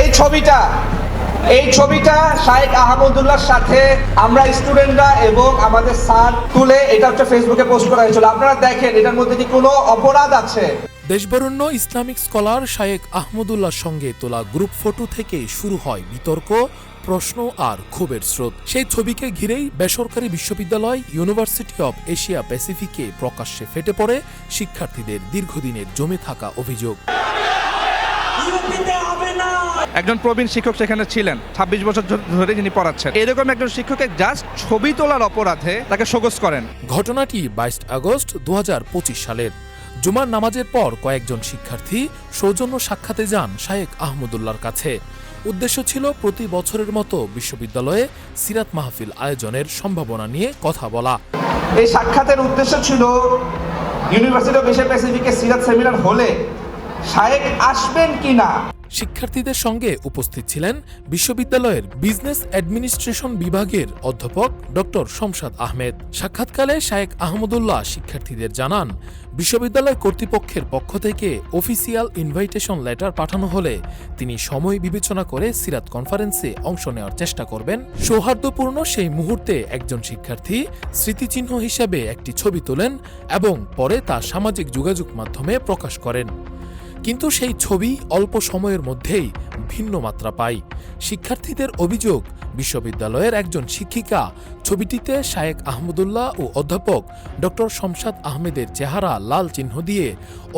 এই ছবিটা এই ছবিটা শাহেক আহমদুল্লাহর সাথে আমরা স্টুডেন্টরা এবং আমাদের স্যার তুলে এটা হচ্ছে ফেসবুকে পোস্ট করা হয়েছিল। আপনারা দেখেন এটার মধ্যে কি কোনো অপরাধ আছে? দেশবরণ্য ইসলামিক স্কলার শায়েক আহমদুল্লাহর সঙ্গে তোলা গ্রুপ ফটো থেকে শুরু হয় বিতর্ক প্রশ্ন আর ক্ষোভের স্রোত। সেই ছবিকে ঘিরেই বেসরকারি বিশ্ববিদ্যালয় ইউনিভার্সিটি অব এশিয়া প্যাসিফিকে প্রকাশ্যে ফেটে পড়ে শিক্ষার্থীদের দীর্ঘদিনের জমে থাকা অভিযোগ। একজন প্রবীণ শিক্ষক সেখানে ছিলেন ছাব্বিশ বছর ধরে যিনি পড়াচ্ছেন। এরকম একজন শিক্ষকের জাস্ট ছবি তোলার অপরাধে তাকে সগোজ করেন। ঘটনাটি বাইশ আগস্ট দুই হাজার পঁচিশ সালের। জুমার নামাজের পর কয়েকজন শিক্ষার্থী সৌজন্য সাক্ষাতে যান শায়েক আহমদুল্লাহর কাছে। উদ্দেশ্য ছিল প্রতি বছরের মতো বিশ্ববিদ্যালয়ে সিরাত মাহফিল আয়োজনের সম্ভাবনা নিয়ে কথা বলা। এই সাক্ষাতের উদ্দেশ্য ছিল ইউনিভার্সিটি অফ এশিয়া প্যাসিফিকে সিরাত সেমিনার হলে শায়েক আসবেন কি না শিক্ষার্থীদের সঙ্গে উপস্থিত ছিলেন বিশ্ববিদ্যালয়ের বিজনেস অ্যাডমিনিস্ট্রেশন বিভাগের অধ্যাপক ডক্টর শমশাদ আহমেদ। সাক্ষাৎকালে শায়েক আহমদুল্লাহ শিক্ষার্থীদের জানান, বিশ্ববিদ্যালয় কর্তৃপক্ষের পক্ষ থেকে অফিসিয়াল ইনভাইটেশন লেটার পাঠানো হলে তিনি সময় বিবেচনা করে সিরাত কনফারেন্সে অংশ নেওয়ার চেষ্টা করবেন। সৌহার্দ্যপূর্ণ সেই মুহূর্তে একজন শিক্ষার্থী স্মৃতিচিহ্ন হিসেবে একটি ছবি তোলেন এবং পরে তা সামাজিক যোগাযোগ মাধ্যমে প্রকাশ করেন। কিন্তু সেই ছবি অল্প সময়ের মধ্যেই ভিন্ন মাত্রা পায়। শিক্ষার্থীদের অভিযোগ বিশ্ববিদ্যালয়ের একজন শিক্ষিকা। ছবিটিতে শায়েক আহমদুল্লাহ ও অধ্যাপক ডক্টর শমশাদ আহমেদের চেহারা লাল চিহ্ন দিয়ে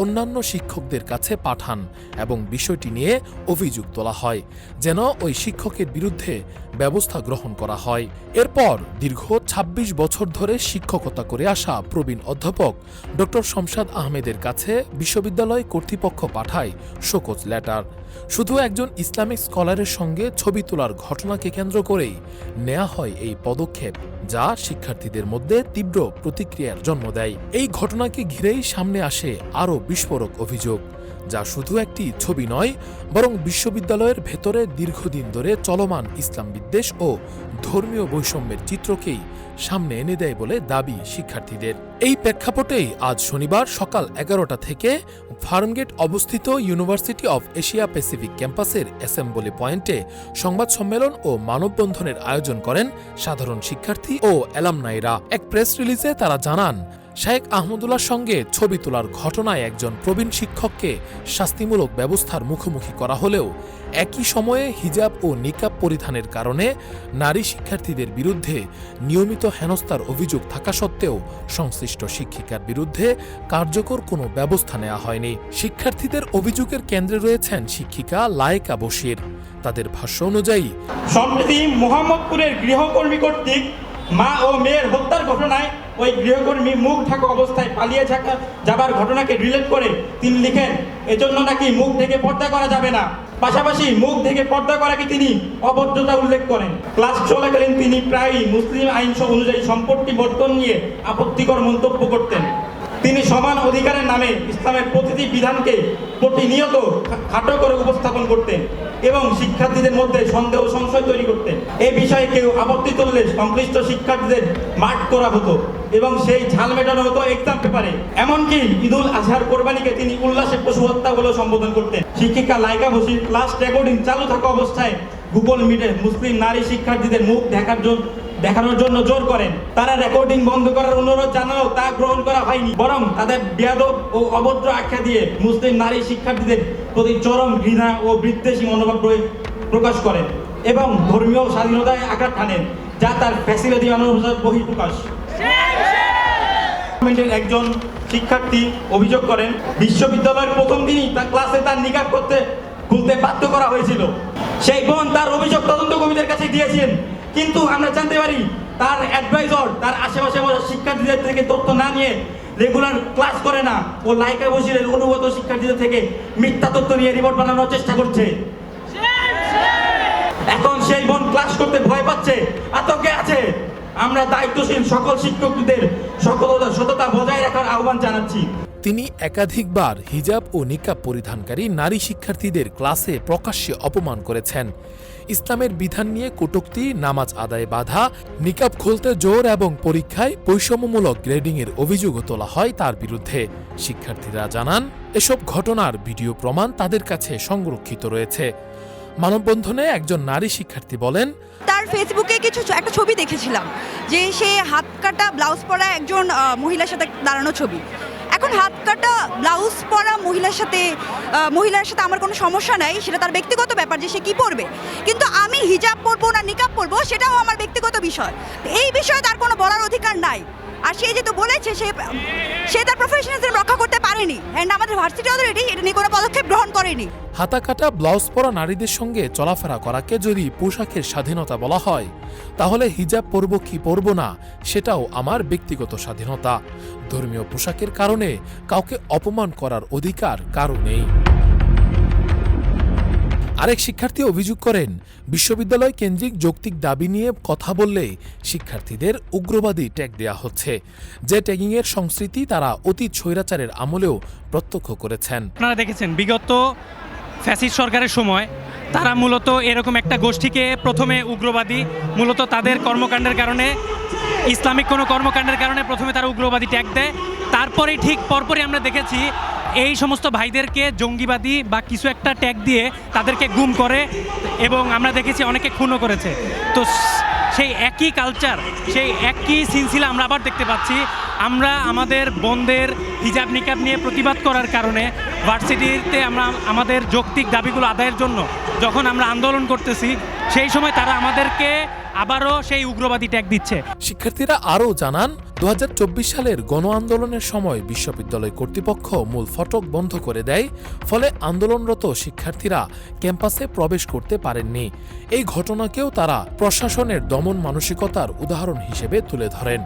অন্যান্য শিক্ষকদের কাছে পাঠান এবং বিষয়টি নিয়ে অভিযোগ তোলা হয়, যেন ওই শিক্ষকের বিরুদ্ধে ব্যবস্থা গ্রহণ করা হয়। এরপর দীর্ঘ ২৬ বছর ধরে শিক্ষকতা করে আসা প্রবীণ অধ্যাপক ডক্টর শমশাদ আহমেদের কাছে বিশ্ববিদ্যালয় কর্তৃপক্ষ পাঠায় শোকজ লেটার। শুধু একজন ইসলামিক স্কলারের সঙ্গে ছবি তোলার ঘটনাকে কেন্দ্র করেই নেওয়া হয় এই পদক্ষেপ, যা শিক্ষার্থীদের মধ্যে তীব্র প্রতিক্রিয়ার জন্ম দেয়। এই ঘটনাকে ঘিরেই সামনে আসে আরও বিস্ফোরক অভিযোগ। যা শুধু একটি ছবি নয়, বরং বিশ্ববিদ্যালয়ের ভেতরে দীর্ঘদিন ধরে চলমান ইসলাম বিদ্বেষ ও ধর্মীয় বৈষম্যের চিত্রকেই সামনে এনে দেয় বলে দাবি শিক্ষার্থীদের। এই প্রেক্ষাপটেই আজ শনিবার সকাল এগারোটা থেকে ফার্মগেট অবস্থিত ইউনিভার্সিটি অব এশিয়া প্যাসিফিক ক্যাম্পাসের অ্যাসেম্বলি পয়েন্টে সংবাদ সম্মেলন ও মানববন্ধনের আয়োজন করেন সাধারণ শিক্ষার্থী ও অ্যালামনাইরা। এক প্রেস রিলিজে তারা জানান শায়েক আহমদুল্লার সঙ্গে ছবি তোলার ঘটনায় একজন প্রবীণ শিক্ষককে শাস্তিমূলক ব্যবস্থার মুখোমুখি করা হলেও একই সময়ে হিজাব ও নিকাব পরিধানের কারণে নারী শিক্ষার্থীদের বিরুদ্ধে নিয়মিত হেনস্থার অভিযোগ থাকা সত্ত্বেও সংশ্লিষ্ট শিক্ষিকার বিরুদ্ধে কার্যকর কোনো ব্যবস্থা নেওয়া হয়নি। শিক্ষার্থীদের অভিযোগের কেন্দ্রে রয়েছেন শিক্ষিকা লায়েকা বশির। তাদের ভাষ্য অনুযায়ী, সম্প্রতি মোহাম্মদপুরের গৃহকর্মী কর্তৃক মা ও মেয়ের হত্যার ঘটনায় ওই গৃহকর্মী মুখ ঢাকা অবস্থায় পালিয়ে থাকা যাবার ঘটনাকে রিলেট করে তিনি লিখেন, এজন্য নাকি মুখ থেকে পর্দা করা যাবে না। পাশাপাশি মুখ থেকে পর্দা করাকে তিনি অবদ্ধতা উল্লেখ করেন। ক্লাস চলাকালীন তিনি প্রায়ই মুসলিম আইনস অনুযায়ী সম্পত্তি বর্তন নিয়ে আপত্তিকর মন্তব্য করতেন। তিনি সমান অধিকারের নামে ইসলামের প্রতিটি বিধানকে প্রতিনিয়ত খাটো করে উপস্থাপন করতেন এবং শিক্ষার্থীদের মধ্যে সন্দেহ সংশয় তৈরি করতেন। এই বিষয়ে কেউ আপত্তি তুললে সংশ্লিষ্ট শিক্ষার্থীদের মাঠ করা হতো এবং সেই ঝাল মেটানো হতো এক্সাম পেপারে। এমনকি ঈদুল আজহার কোরবানিকে তিনি উল্লাসে পশু হত্যা বলেও সম্বোধন করতেন। শিক্ষিকা লাইকা বসির ক্লাস রেকর্ডিং চালু থাকা অবস্থায় গুগল মিটে মুসলিম নারী শিক্ষার্থীদের মুখ দেখার জন্য দেখানোর জন্য জোর করেন। তারা রেকর্ডিং বন্ধ করার অনুরোধ জানালেও তা গ্রহণ করা হয়নি। বরং তাদের বেয়াদব ও অভদ্র আখ্যা দিয়ে মুসলিম নারী শিক্ষার্থীদের প্রতি চরম ঘৃণা ও বিদ্বেষী মনোভাব প্রকাশ করেন এবং ধর্মীয় স্বাধীনতায় আঘাত টানেন যা তার ফ্যাসিলিটি অনুসার বহিঃপ্রকাশ। একজন শিক্ষার্থী অভিযোগ করেন, বিশ্ববিদ্যালয়ের প্রথম দিনই তার ক্লাসে তার নিকাপ করতে খুলতে বাধ্য করা হয়েছিল। সেই বোন তার অভিযোগ তদন্ত কমিটির কাছে দিয়েছেন। কিন্তু আমরা জানতে পারি তার অ্যাডভাইজর তার আশেপাশে শিক্ষার্থীদের থেকে তথ্য না নিয়ে রেগুলার ক্লাস করে না। ও লাইকা বসিরের অনুগত শিক্ষার্থীদের থেকে মিথ্যা তথ্য নিয়ে রিপোর্ট বানানোর চেষ্টা করছে। এখন সেই বোন ক্লাস করতে ভয় পাচ্ছে, আতঙ্কে আছে। আমরা দায়িত্বশীল সকল শিক্ষকদের সকলতা, সততা বজায় রাখার আহ্বান জানাচ্ছি। তিনি একাধিকবার হিজাব ও নিকাব পরিধানকারী নারী শিক্ষার্থীদের ক্লাসে প্রকাশ্যে অপমান করেছেন। ইসলামের বিধান নিয়ে কটূক্তি, নামাজ আদায়ে বাধা, নিকাব খুলতে জোর এবং পরীক্ষায় বৈষম্যমূলক গ্রেডিংয়ের অভিযোগও তোলা হয় তার বিরুদ্ধে। শিক্ষার্থীরা জানান, এসব ঘটনার ভিডিও প্রমাণ তাদের কাছে সংরক্ষিত রয়েছে। মানববন্ধনে একজন নারী শিক্ষার্থী বলেন, তার ফেসবুকে কিছু একটা ছবি দেখেছিলাম, যে সে হাত কাটা, ব্লাউজ পরা একজন মহিলার সাথে দাঁড়ানো ছবি। এখন হাত কাটা ব্লাউজ পরা মহিলার সাথে মহিলার সাথে আমার কোনো সমস্যা নাই, সেটা তার ব্যক্তিগত ব্যাপার যে সে কী পরবে। কিন্তু আমি হিজাব পরবো না নিকাব পরবো, সেটাও আমার ব্যক্তিগত বিষয়। এই বিষয়ে তার কোনো বলার অধিকার নাই। আর সে যেহেতু বলেছে, সে সে তার প্রফেশনালিজম রক্ষা পারেনি অ্যান্ড আমাদের ভার্সিটি অথরিটি এটা নিয়ে কোনো পদক্ষেপ গ্রহণ করেনি। হাতা কাটা ব্লাউজ পরা নারীদের সঙ্গে চলাফেরা করাকে যদি পোশাকের স্বাধীনতা বলা হয়, তাহলে হিজাব পরব কি পরব না, সেটাও আমার ব্যক্তিগত স্বাধীনতা। ধর্মীয় পোশাকের কারণে কাউকে অপমান করার অধিকার কারও নেই। আরেক শিক্ষার্থী অভিযোগ করেন, বিশ্ববিদ্যালয় কেন্দ্রিক যৌক্তিক দাবি নিয়ে কথা বললে শিক্ষার্থীদের উগ্রবাদী ট্যাগ দেয়া হচ্ছে। যে ট্যাগিংয়ের সংস্কৃতি তারা অতীত স্বৈরাচারের আমলেও প্রত্যক্ষ করেছেন। আপনারা দেখেছেন, বিগত ফ্যাসিস্ট সরকারের সময় তারা মূলত এরকম একটা গোষ্ঠীকে প্রথমে উগ্রবাদী, মূলত তাদের কর্মকাণ্ডের কারণে, ইসলামিক কোনো কর্মকাণ্ডের কারণে প্রথমে তারা উগ্রবাদী ট্যাগ দেয়। তারপরেই ঠিক পরপরই আমরা দেখেছি এই সমস্ত ভাইদেরকে জঙ্গিবাদী বা কিছু একটা ট্যাগ দিয়ে তাদেরকে গুম করে এবং আমরা দেখেছি অনেকে খুনও করেছে। তো সেই একই কালচার সেই একই সিলসিলা আমরা আবার দেখতে পাচ্ছি। আমরা আমাদের বন্ধের হিজাব নিকাব নিয়ে প্রতিবাদ করার কারণে ভার্সিটিতে আমরা আমাদের যৌক্তিক দাবিগুলো আদায়ের জন্য যখন আমরা আন্দোলন করতেছি, সেই সময় তারা আমাদেরকে আবারও সেই উগ্রবাদী ট্যাগ দিচ্ছে। শিক্ষার্থীরা আরও জানান দু হাজার চব্বিশ সালের গণ আন্দোলনের সময় বিশ্ববিদ্যালয় কর্তৃপক্ষ মূল ফটক বন্ধ করে দেয়, ফলে আন্দোলনরত শিক্ষার্থীরা ক্যাম্পাসে প্রবেশ করতে পারেননি। এই ঘটনাকেও তারা প্রশাসনের দমন মানসিকতার উদাহরণ হিসেবে তুলে ধরেন।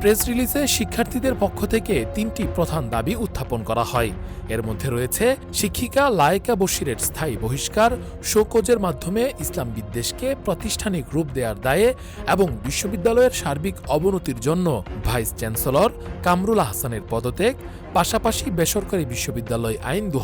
প্রেস রিলিজে শিক্ষার্থীদের পক্ষ থেকে তিনটি প্রধান দাবি উত্থাপন করা হয়। এর মধ্যে রয়েছে, শিক্ষিকা লায়কা বশিরের স্থায়ী বহিষ্কার, শোকজের মাধ্যমে ইসলাম বিদ্বেষকে প্রাতিষ্ঠানিক রূপ দেওয়ার দায়ে এবং বিশ্ববিদ্যালয়ের সার্বিক অবনতির জন্য ভাইস চ্যান্সেলর কামরুল আহসানের পদত্যাগ পাশাপাশি বেসরকারি বিশ্ববিদ্যালয় আইন দু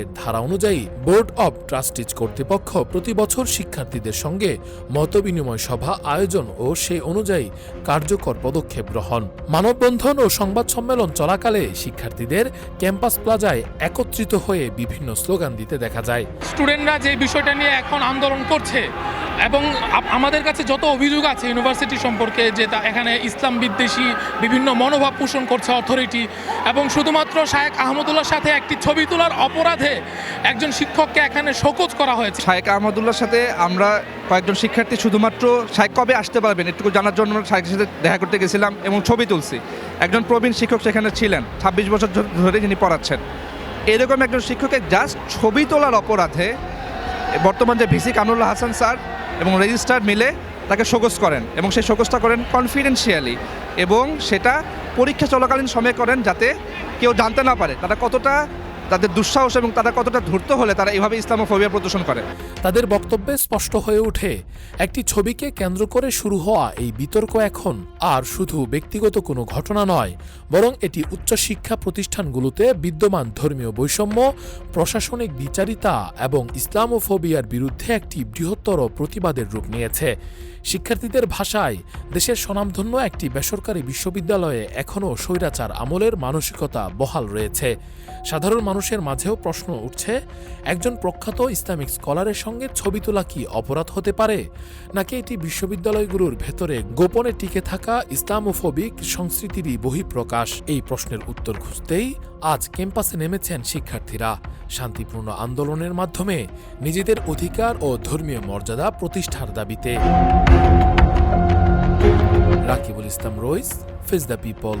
এর ধারা অনুযায়ী বোর্ড অব ট্রাস্টিজ কর্তৃপক্ষ প্রতি বছর শিক্ষার্থীদের সঙ্গে মতবিনিময় সভা আয়োজন ও সেই অনুযায়ী কার্যকর পদক্ষেপ গ্রহণ। মানববন্ধন ও সংবাদ সম্মেলন চলাকালে শিক্ষার্থীদের ক্যাম্পাস প্লাজায় একত্রিত হয়ে বিভিন্ন স্লোগান দিতে দেখা যায়। স্টুডেন্টরা যে বিষয়টা নিয়ে এখন আন্দোলন করছে এবং আমাদের কাছে যত অভিযোগ আছে ইউনিভার্সিটি সম্পর্কে যে এখানে ইসলাম বিদ্বেষী বিভিন্ন মনোভাব পোষণ করছে অথরিটি, এবং শুধুমাত্র শায়েক আহমদুল্লার সাথে একটি ছবি তোলার অপরাধে একজন শিক্ষককে এখানে শোকজ করা হয়েছে। শাহেক আহমদুল্লার সাথে আমরা কয়েকজন শিক্ষার্থী শুধুমাত্র শাহেক কবে আসতে পারবেন একটু জানার জন্য শাহেকের সাথে দেখা করতে গেছিলাম এবং ছবি তুলছি। একজন প্রবীণ শিক্ষক সেখানে ছিলেন, ছাব্বিশ বছর ধরে যিনি পড়াচ্ছেন। এরকম একজন শিক্ষকের জাস্ট ছবি তোলার অপরাধে বর্তমান যে ভিসি কামরুল্লাহ হাসান স্যার এবং রেজিস্ট্রার মিলে তাকে শোকস করেন এবং সেই শোকসটা করেন কনফিডেন্সিয়ালি এবং সেটা পরীক্ষা চলাকালীন সময়ে করেন যাতে কেউ জানতে না পারে তারা কতটা তাদের দুঃসাহস এবং তারা কতটা ধূর্ত হলে তারা এইভাবে ইসলামোফোবিয়া প্রদর্শন করে? তাদের বক্তব্যে স্পষ্ট হয়ে ওঠে, একটি ছবিকে কেন্দ্র করে শুরু হওয়া এই বিতর্ক এখন আর শুধু ব্যক্তিগত কোনো ঘটনা নয়, বরং এটি উচ্চশিক্ষা প্রতিষ্ঠানগুলোতে বিদ্যমান ধর্মীয় বৈষম্য, প্রশাসনিক বিচারিতা এবং ইসলামোফোবিয়ার বিরুদ্ধে একটি বৃহত্তর প্রতিবাদের রূপ নিয়েছে। শিক্ষার্থীদের ভাষায় দেশের স্বনামধন্য একটি বেসরকারি বিশ্ববিদ্যালয়ে এখনও স্বৈরাচার আমলের মানসিকতা বহাল রয়েছে। সাধারণ মানুষের মাঝেও প্রশ্ন উঠছে, একজন প্রখ্যাত ইসলামিক স্কলারের সঙ্গে ছবি তোলা কি অপরাধ হতে পারে? নাকি এটি বিশ্ববিদ্যালয়গুলোর ভেতরে গোপনে টিকে থাকা ইসলামোফোবিক সংস্কৃতিরই বহিঃপ্রকাশ? এই প্রশ্নের উত্তর খুঁজতেই আজ ক্যাম্পাসে নেমেছেন শিক্ষার্থীরা। শান্তিপূর্ণ আন্দোলনের মাধ্যমে নিজেদের অধিকার ও ধর্মীয় মর্যাদা প্রতিষ্ঠার দাবিতে। Rakibul Islam Rais face the people.